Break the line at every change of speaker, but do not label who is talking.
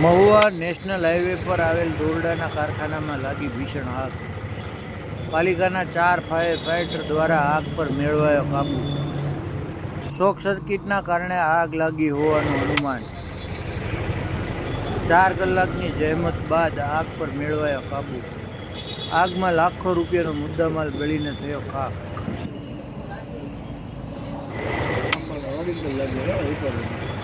Mahuva national highway પર આવેલ દોરડાના કારખાનામાં લાગી ભીષણ આગ. પાલિકાના ચાર ફાયર ફાઇટર દ્વારા આગ પર મેળવાયો કાબુ. શોક સર્કિટના કારણે આગ લાગી હોવાનું અનુમાન. ચાર કલાકની જહેમત બાદ આગ પર મેળવાયો કાબુ. આગમાં લાખો રૂપિયાનો મુદ્દામાલ બળીને થયો ખાક.
લાગ્યો